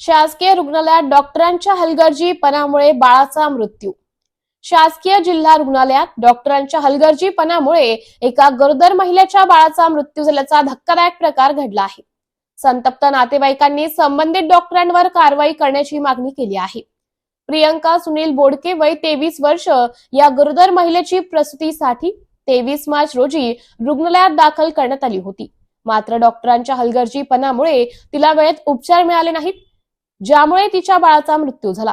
शासकीय रुग्णालयात डॉक्टरांच्या हलगर्जीपणामुळे बाळाचा मृत्यू. शासकीय जिल्हा रुग्णालयात डॉक्टरांच्या हलगर्जीपणामुळे एका गरोदर महिलेच्या बाळाचा मृत्यू झाल्याचा धक्कादायक प्रकार घडला आहे. संतप्त नातेवाईकांनी संबंधित डॉक्टरांवर कारवाई करण्याची मागणी केली आहे. प्रियंका सुनील बोडके वय तेवीस वर्ष या गरोदर महिलेची प्रसूतीसाठी तेवीस मार्च रोजी रुग्णालयात दाखल करण्यात आली होती. मात्र डॉक्टरांच्या हलगर्जीपणामुळे तिला वेळेत उपचार मिळाले नाहीत. ज्यामुळे तिच्या बाळाचा मृत्यू झाला.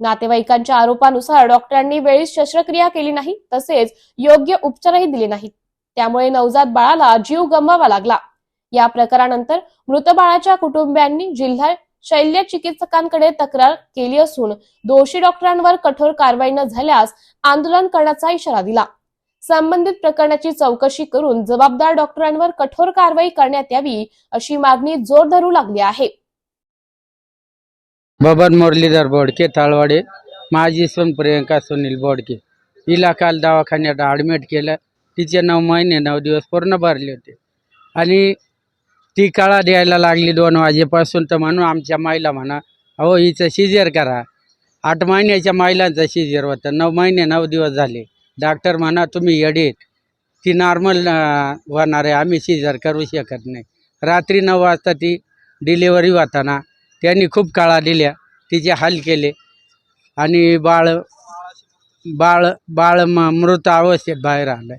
नातेवाईकांच्या आरोपानुसार डॉक्टरांनी वेळीच शस्त्रक्रिया केली नाही तसेच योग्य उपचारही दिले नाहीत. त्यामुळे नवजात बाळाला जीव गमवावा लागला. या प्रकारानंतर मृत बाळाच्या कुटुंबियांनी जिल्हा शल्य चिकित्सकांकडे तक्रार केली असून दोषी डॉक्टरांवर कठोर कारवाई न झाल्यास आंदोलन करण्याचा इशारा दिला. संबंधित प्रकरणाची चौकशी करून जबाबदार डॉक्टरांवर कठोर कारवाई करण्यात यावी अशी मागणी जोर धरू लागली आहे. बबन मुरलीधर बोडके ताळवाडे माझी सून प्रियंका सुनील बोडके. हिला काल दवाखान्यात ॲडमिट केलं. तिचे नऊ महिने नऊ दिवस पूर्ण भरले होते. आणि ती काळा द्यायला लागली दोन वाजेपासून तर म्हणून आमच्या माईला म्हणा अहो हिचं शिजर करा. आठ महिन्याच्या महिलांचं शिजर होतं. नऊ महिने नऊ दिवस झाले. डॉक्टर म्हणा तुम्ही येडीत. ती नॉर्मल होणार आहे. आम्ही शिजर करू शकत नाही. रात्री नऊ वाजता ती डिलिव्हरी होताना त्यांनी खूप काळा दिल्या तिचे हाल केले. आणि बाळ बाळ बाळ म मृत अवस्थेत बाहेर आलं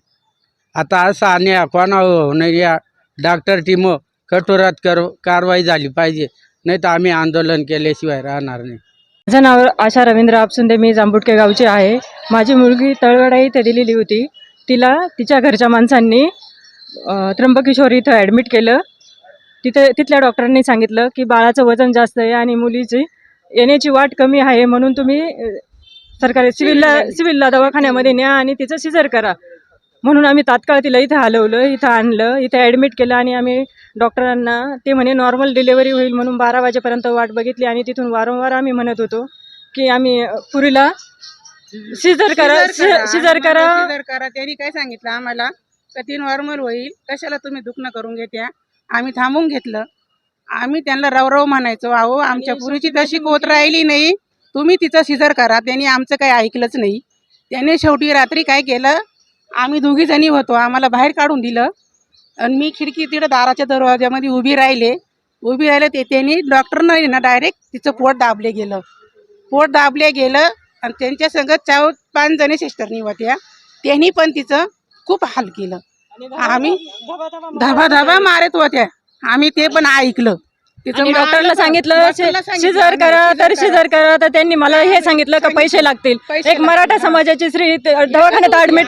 आता असं आणि कोणा होऊ या डॉक्टर टीम कठोरात कर कारवाई झाली पाहिजे. नाही तर आम्ही आंदोलन केल्याशिवाय राहणार नाही. माझं नाव आशा रवींद्र आपसुंदे मी जांबुटके गावची आहे. माझी मुलगी तळवडा इथे दिलेली होती. तिला तिच्या घरच्या माणसांनी त्र्यंबकेश्वर इथं ॲडमिट केलं. तिथे तिथल्या डॉक्टरांनी सांगितलं की बाळाचं वजन जास्त आहे आणि मुलीची येण्याची वाट कमी आहे म्हणून तुम्ही सरकारी सिव्हिलला सिव्हिलला दवाखान्यामध्ये न्या आणि तिचं सिजर करा. म्हणून आम्ही तात्काळ तिला इथं हलवलं इथं आणलं इथं ॲडमिट केलं आणि आम्ही डॉक्टरांना ते म्हणे नॉर्मल डिलेवरी होईल म्हणून बारा वाजेपर्यंत वाट बघितली आणि तिथून वारंवार आम्ही म्हणत होतो की आम्ही पुरीला सिजर करा सिजर करा. सिजर करा. त्यांनी काय सांगितलं आम्हाला? का ती नॉर्मल होईल कशाला तुम्ही दुखणं करून घेत्या? आम्ही थांबून घेतलं. आम्ही त्यांना रवरव म्हणायचो अहो आमच्या पुरीची तशी कोत राहिली नाही. तुम्ही तिचं सिजर करा. त्यांनी आमचं काही ऐकलंच नाही. त्याने शेवटी रात्री काय केलं? आम्ही दोघी जणी होतो. आम्हाला बाहेर काढून दिलं. आणि मी खिडकी तिकडं दाराच्या दरवाज्यामध्ये उभी राहिले. उभी राहिले ते त्यांनी डॉक्टरनं ना डायरेक्ट तिचं पोट दाबले गेलं. पोट दाबले गेलं आणि त्यांच्या संगत चार पाच जणी सिस्टरनी होत्या. त्यांनी पण तिचं खूप हाल केलं. आम्ही धाबा धाबा मारत होत्या. आम्ही ते पण ऐकलं. तिचं आणि डॉक्टरला. सांगितलं आम्ही, करा तर सिजर करा. तर त्यांनी मला हे सांगितलं का पैसे लागतील. एक मराठा. समाजाची स्त्री दवाखान्यात ऍडमिट